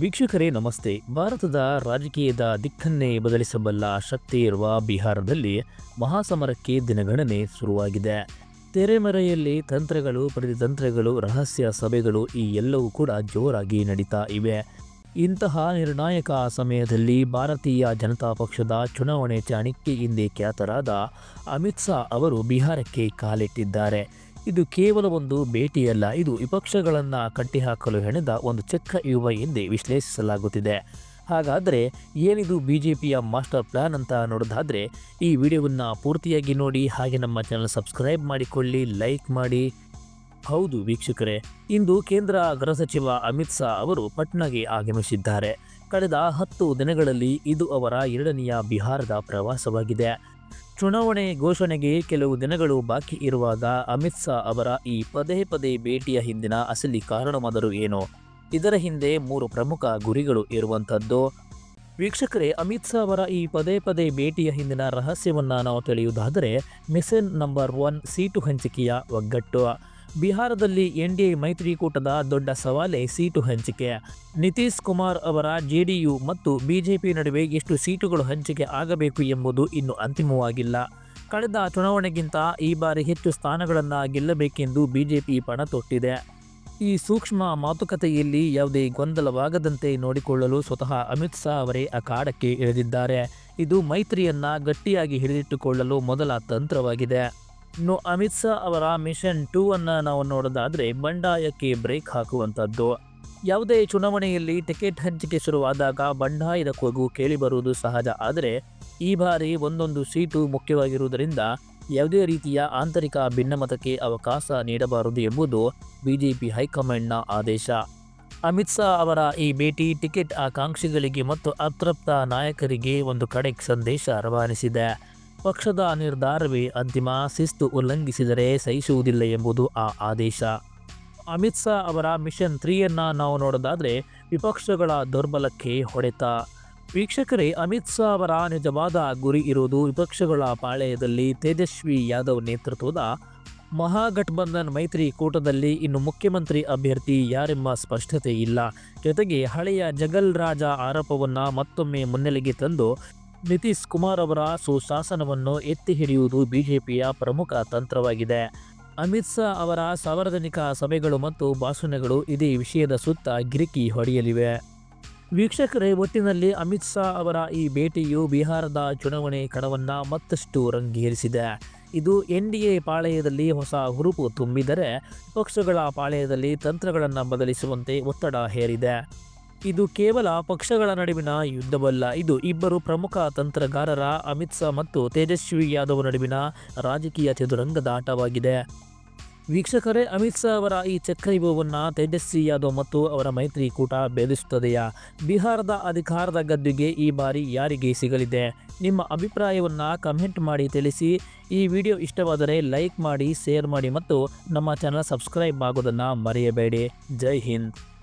ವೀಕ್ಷಕರೇ, ನಮಸ್ತೆ. ಭಾರತದ ರಾಜಕೀಯದ ದಿಕ್ಕನ್ನೇ ಬದಲಿಸಬಲ್ಲ ಶಕ್ತಿ ಇರುವ ಬಿಹಾರದಲ್ಲಿ ಮಹಾಸಮರಕ್ಕೆ ದಿನಗಣನೆ ಶುರುವಾಗಿದೆ. ತೆರೆಮರೆಯಲ್ಲಿ ತಂತ್ರಗಳು, ಪ್ರತಿತಂತ್ರಗಳು, ರಹಸ್ಯ ಸಭೆಗಳು ಈ ಎಲ್ಲವೂ ಕೂಡ ಜೋರಾಗಿ ನಡೀತಾ ಇವೆ. ಇಂತಹ ನಿರ್ಣಾಯಕ ಸಮಯದಲ್ಲಿ ಭಾರತೀಯ ಜನತಾ ಪಕ್ಷದ ಚುನಾವಣೆ ಚಾಣಕ್ಯ ಖ್ಯಾತರಾದ ಅಮಿತ್ ಶಾ ಅವರು ಬಿಹಾರಕ್ಕೆ ಕಾಲಿಟ್ಟಿದ್ದಾರೆ. ಇದು ಕೇವಲ ಒಂದು ಭೇಟಿಯಲ್ಲ, ಇದು ವಿಪಕ್ಷಗಳನ್ನು ಕಟ್ಟಿಹಾಕಲು ಹೆಣೆದ ಒಂದು ಚಕ್ರ ಯುವ ಎಂದೇ ವಿಶ್ಲೇಷಿಸಲಾಗುತ್ತಿದೆ. ಹಾಗಾದರೆ ಏನಿದು ಬಿ ಜೆ ಪಿಯ ಮಾಸ್ಟರ್ ಪ್ಲ್ಯಾನ್ ಅಂತ ನೋಡೋದಾದರೆ, ಈ ವಿಡಿಯೋವನ್ನು ಪೂರ್ತಿಯಾಗಿ ನೋಡಿ, ಹಾಗೆ ನಮ್ಮ ಚಾನಲ್ ಸಬ್ಸ್ಕ್ರೈಬ್ ಮಾಡಿಕೊಳ್ಳಿ ಲೈಕ್ ಮಾಡಿ. ಹೌದು ವೀಕ್ಷಕರೇ, ಇಂದು ಕೇಂದ್ರ ಗೃಹ ಸಚಿವ ಅಮಿತ್ ಶಾ ಅವರು ಪಟ್ನಾಗೆ ಆಗಮಿಸಿದ್ದಾರೆ. ಕಳೆದ ಹತ್ತು ದಿನಗಳಲ್ಲಿ ಇದು ಅವರ ಎರಡನೆಯ ಬಿಹಾರದ ಪ್ರವಾಸವಾಗಿದೆ. ಚುನಾವಣೆ ಘೋಷಣೆಗೆ ಕೆಲವು ದಿನಗಳು ಬಾಕಿ ಇರುವಾಗ ಅಮಿತ್ ಶಾ ಅವರ ಈ ಪದೇ ಪದೇ ಭೇಟಿಯ ಹಿಂದಿನ ಅಸಲಿ ಕಾರಣವಾದರೂ ಏನು? ಇದರ ಹಿಂದೆ ಮೂರು ಪ್ರಮುಖ ಗುರಿಗಳು ಇರುವಂಥದ್ದು. ವೀಕ್ಷಕರೇ, ಅಮಿತ್ ಶಾ ಅವರ ಈ ಪದೇ ಪದೇ ಭೇಟಿಯ ಹಿಂದಿನ ರಹಸ್ಯವನ್ನು ನಾವು ತಿಳಿಯುವುದಾದರೆ, ಮಿಷನ್ ನಂಬರ್ ಒನ್ ಸೀಟು ಹಂಚಿಕೆಯ ಒಗ್ಗಟ್ಟು. ಬಿಹಾರದಲ್ಲಿ ಎನ್ ಡಿ ಎ ಮೈತ್ರಿಕೂಟದ ದೊಡ್ಡ ಸವಾಲೇ ಸೀಟು ಹಂಚಿಕೆ. ನಿತೀಶ್ ಕುಮಾರ್ ಅವರ ಜೆಡಿಯು ಮತ್ತು ಬಿಜೆಪಿ ನಡುವೆ ಎಷ್ಟು ಸೀಟುಗಳು ಹಂಚಿಕೆ ಆಗಬೇಕು ಎಂಬುದು ಇನ್ನು ಅಂತಿಮವಾಗಿಲ್ಲ. ಕಳೆದ ಚುನಾವಣೆಗಿಂತ ಈ ಬಾರಿ ಹೆಚ್ಚು ಸ್ಥಾನಗಳನ್ನು ಗೆಲ್ಲಬೇಕೆಂದು ಬಿಜೆಪಿ ಪಣ ತೊಟ್ಟಿದೆ. ಈ ಸೂಕ್ಷ್ಮ ಮಾತುಕತೆಯಲ್ಲಿ ಯಾವುದೇ ಗೊಂದಲವಾಗದಂತೆ ನೋಡಿಕೊಳ್ಳಲು ಸ್ವತಃ ಅಮಿತ್ ಶಾ ಅವರೇ ಅಖಾಡಕ್ಕೆ ಇಳಿದಿದ್ದಾರೆ. ಇದು ಮೈತ್ರಿಯನ್ನ ಗಟ್ಟಿಯಾಗಿ ಹಿಡಿದಿಟ್ಟುಕೊಳ್ಳಲು ಮೊದಲ ತಂತ್ರವಾಗಿದೆ. ಇನ್ನು ಅಮಿತ್ ಶಾ ಅವರ ಮಿಷನ್ ಟೂ ಅನ್ನು ನಾವು ನೋಡೋದಾದರೆ ಬಂಡಾಯಕ್ಕೆ ಬ್ರೇಕ್ ಹಾಕುವಂಥದ್ದು. ಯಾವುದೇ ಚುನಾವಣೆಯಲ್ಲಿ ಟಿಕೆಟ್ ಹಂಚಿಕೆ ಶುರುವಾದಾಗ ಬಂಡಾಯದ ಕೂಗು ಕೇಳಿಬರುವುದು ಸಹಜ. ಆದರೆ ಈ ಬಾರಿ ಒಂದೊಂದು ಸೀಟು ಮುಖ್ಯವಾಗಿರುವುದರಿಂದ ಯಾವುದೇ ರೀತಿಯ ಆಂತರಿಕ ಭಿನ್ನಮತಕ್ಕೆ ಅವಕಾಶ ನೀಡಬಾರದು ಎಂಬುದು ಬಿಜೆಪಿ ಹೈಕಮಾಂಡ್ನ ಆದೇಶ. ಅಮಿತ್ ಶಾ ಅವರ ಈ ಭೇಟಿ ಟಿಕೆಟ್ ಆಕಾಂಕ್ಷಿಗಳಿಗೆ ಮತ್ತು ಅತೃಪ್ತ ನಾಯಕರಿಗೆ ಒಂದು ಕಡೆಗೆ ಸಂದೇಶ ರವಾನಿಸಿದೆ. ಪಕ್ಷದ ನಿರ್ಧಾರವೇ ಅಂತಿಮ ಶಿಸ್ತು ಉಲ್ಲಂಘಿಸಿದರೆ ಸಹಿಸುವುದಿಲ್ಲ ಎಂಬುದು ಆ ಆದೇಶ. ಅಮಿತ್ ಶಾ ಅವರ ಮಿಷನ್ ತ್ರೀಯನ್ನು ನಾವು ನೋಡೋದಾದರೆ ವಿಪಕ್ಷಗಳ ದುರ್ಬಲಕ್ಕೆ ಹೊಡೆತ. ವೀಕ್ಷಕರೇ, ಅಮಿತ್ ಶಾ ಅವರ ನಿಜವಾದ ಗುರಿ ಇರುವುದು ವಿಪಕ್ಷಗಳ ಪಾಳೆಯದಲ್ಲಿ ತೇಜಸ್ವಿ ಯಾದವ್ ನೇತೃತ್ವದ ಮಹಾಗಠಬಂಧನ್ ಮೈತ್ರಿಕೂಟದಲ್ಲಿ ಇನ್ನು ಮುಖ್ಯಮಂತ್ರಿ ಅಭ್ಯರ್ಥಿ ಯಾರೆಂಬ ಸ್ಪಷ್ಟತೆ ಇಲ್ಲ. ಜೊತೆಗೆ ಹಳೆಯ ಜಗಲ್ ರಾಜ ಆರೋಪವನ್ನು ಮತ್ತೊಮ್ಮೆ ಮುನ್ನೆಲೆಗೆ ತಂದು ನಿತೀಶ್ ಕುಮಾರ್ ಅವರ ಸುಶಾಸನವನ್ನು ಎತ್ತಿ ಹಿಡಿಯುವುದು ಬಿಜೆಪಿಯ ಪ್ರಮುಖ ತಂತ್ರವಾಗಿದೆ. ಅಮಿತ್ ಶಾ ಅವರ ಸಾರ್ವಜನಿಕ ಸಭೆಗಳು ಮತ್ತು ಭಾಷಣಗಳು ಇದೇ ವಿಷಯದ ಸುತ್ತ ಗಿರಿಕಿ ಹೊಡೆಯಲಿವೆ. ವೀಕ್ಷಕರೇ, ಒಟ್ಟಿನಲ್ಲಿ ಅಮಿತ್ ಶಾ ಅವರ ಈ ಭೇಟಿಯು ಬಿಹಾರದ ಚುನಾವಣೆ ಕಣವನ್ನು ಮತ್ತಷ್ಟು ರಂಗೇರಿಸಿದೆ. ಇದು ಎನ್ ಡಿ ಎ ಪಾಳೆಯದಲ್ಲಿ ಹೊಸ ಹುರುಪು ತುಂಬಿದರೆ, ಪಕ್ಷಗಳ ಪಾಳೆಯದಲ್ಲಿ ತಂತ್ರಗಳನ್ನು ಬದಲಿಸುವಂತೆ ಒತ್ತಡ ಹೇರಿದೆ. ಇದು ಕೇವಲ ಪಕ್ಷಗಳ ನಡುವಿನ ಯುದ್ಧವಲ್ಲ, ಇದು ಇಬ್ಬರು ಪ್ರಮುಖ ತಂತ್ರಗಾರರ ಅಮಿತ್ ಶಾ ಮತ್ತು ತೇಜಸ್ವಿ ಯಾದವ್ ನಡುವಿನ ರಾಜಕೀಯ ಚದುರಂಗದ ಆಟವಾಗಿದೆ. ವೀಕ್ಷಕರೇ, ಅಮಿತ್ ಶಾ ಅವರ ಈ ಚಕ್ರವ್ಯೂಹವನ್ನು ತೇಜಸ್ವಿ ಯಾದವ್ ಮತ್ತು ಅವರ ಮೈತ್ರಿಕೂಟ ಭೇದಿಸುತ್ತದೆಯಾ? ಬಿಹಾರದ ಅಧಿಕಾರದ ಗದ್ದುಗೆ ಈ ಬಾರಿ ಯಾರಿಗೆ ಸಿಗಲಿದೆ? ನಿಮ್ಮ ಅಭಿಪ್ರಾಯವನ್ನು ಕಮೆಂಟ್ ಮಾಡಿ ತಿಳಿಸಿ. ಈ ವಿಡಿಯೋ ಇಷ್ಟವಾದರೆ ಲೈಕ್ ಮಾಡಿ, ಶೇರ್ ಮಾಡಿ ಮತ್ತು ನಮ್ಮ ಚಾನಲ್ ಸಬ್ಸ್ಕ್ರೈಬ್ ಆಗೋದನ್ನು ಮರೆಯಬೇಡಿ. ಜೈ ಹಿಂದ್.